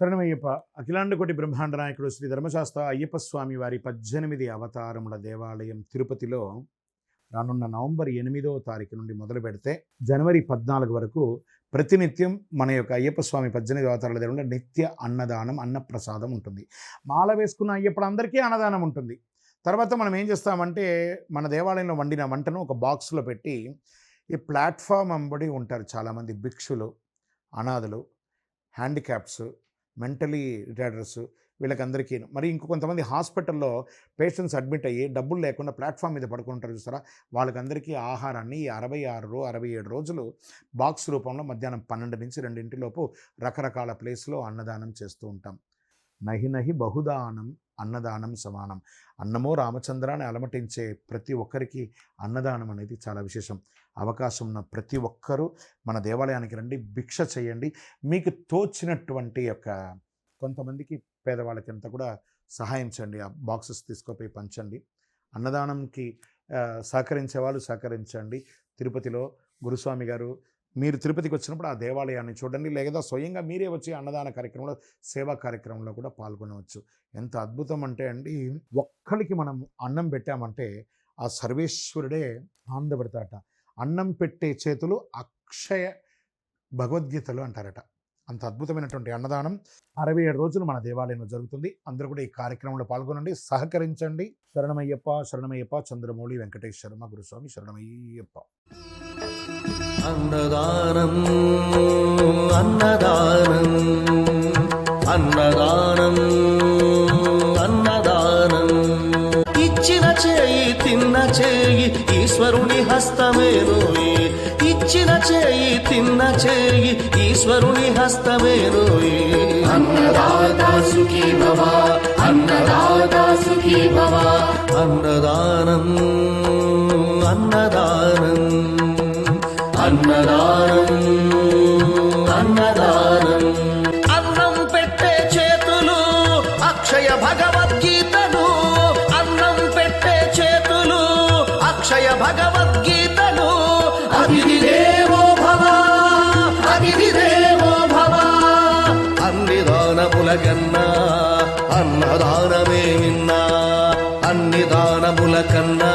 శరణమయ్యప్ప అఖిలాండకోటి బ్రహ్మాండ నాయకుడు శ్రీ ధర్మశాస్త్ర అయ్యప్ప స్వామి వారి పద్దెనిమిది అవతారముల దేవాలయం తిరుపతిలో రానున్న నవంబర్ ఎనిమిదవ తారీఖు నుండి మొదలు పెడితే జనవరి పద్నాలుగు వరకు ప్రతినిత్యం మన యొక్క అయ్యప్ప స్వామి పద్దెనిమిది అవతారాల దేవుళ్ళ నిత్య అన్నదానం అన్నప్రసాదం ఉంటుంది. మాల వేసుకున్న అయ్యప్పుడు అందరికీ అన్నదానం ఉంటుంది. తర్వాత మనం ఏం చేస్తామంటే మన దేవాలయంలో వండిన వంటను ఒక బాక్స్లో పెట్టి ఈ ప్లాట్ఫామ్ అంబడి ఉంటారు చాలామంది భిక్షులు అనాథలు హ్యాండిక్యాప్స్ మెంటలీ రిటార్డర్స్ వీళ్ళకందరికీ. మరి ఇంకో కొంతమంది హాస్పిటల్లో పేషెంట్స్ అడ్మిట్ అయ్యి డబ్బులు లేకుండా ప్లాట్ఫామ్ మీద పడుకుంటారు చూస్తారా వాళ్ళకందరికీ ఆహారాన్ని ఈ అరవై ఆరు అరవై ఏడు రోజులు బాక్స్ రూపంలో మధ్యాహ్నం పన్నెండు నుంచి రెండింటిలోపు రకరకాల ప్లేస్లో అన్నదానం చేస్తూ ఉంటాం. నహి నహి బహుదానం అన్నదానం సమానం. అన్నమో రామచంద్రాన్ని అలమటించే ప్రతి ఒక్కరికి అన్నదానం అనేది చాలా విశేషం. అవకాశం ఉన్న ప్రతి ఒక్కరూ మన దేవాలయానికి రండి భిక్ష చేయండి. మీకు తోచినటువంటి యొక్క కొంతమందికి పేదవాళ్ళకి అంతా కూడా సహాయం చేయండి. ఆ బాక్సెస్ తీసుకుపోయి పంచండి. అన్నదానంకి సహకరించే వాళ్ళు సహకరించండి. తిరుపతిలో గురుస్వామి గారు మీరు తిరుపతికి వచ్చినప్పుడు ఆ దేవాలయాన్ని చూడండి. లేదా స్వయంగా మీరే వచ్చి అన్నదాన కార్యక్రమంలో సేవా కార్యక్రమంలో కూడా పాల్గొనవచ్చు. ఎంత అద్భుతం అంటే అండి ఒక్కడికి మనం అన్నం పెట్టామంటే ఆ సర్వేశ్వరుడే ఆనందపడతాడట అన్నం పెట్టే చేతులు అక్షయ భగవద్గీతలు అంటారట. అంత అద్భుతమైనటువంటి అన్నదానం అరవై ఏడు రోజులు మన దేవాలయంలో జరుగుతుంది. అందరూ కూడా ఈ కార్యక్రమంలో పాల్గొనండి. సహకరించండి. శరణమయ్యప్ప శరణమయ్యప్ప చంద్రమౌళి వెంకటేశ్వర గురుస్వామి శరణమయ్యప్ప. అన్నదానం అన్నదానం అన్నదానం అన్నదానం. ఇచ్చిన చేయి తిన్న చేయి ఈశ్వరుని హస్తమేనోయి ఇచ్చిన చేయి తిన్న చేయి ఈశ్వరుని హస్తమేనోయి అన్నదాతా అన్నదానం అన్నదానం. అన్నదానం అన్నదానం. అన్నం పెట్టే చేతులు అక్షయ భగవద్గీతలు అన్నం పెట్టే చేతులు అక్షయ భగవద్గీతలు అతిథి దేవో భవ అతిథి దేవో భవ. అన్ని దానముల కన్నా అన్నదానమే విన్నా అన్ని దానముల కన్నా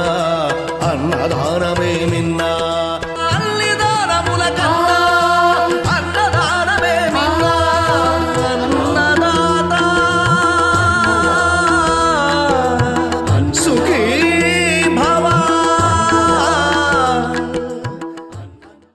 అన్నదానమే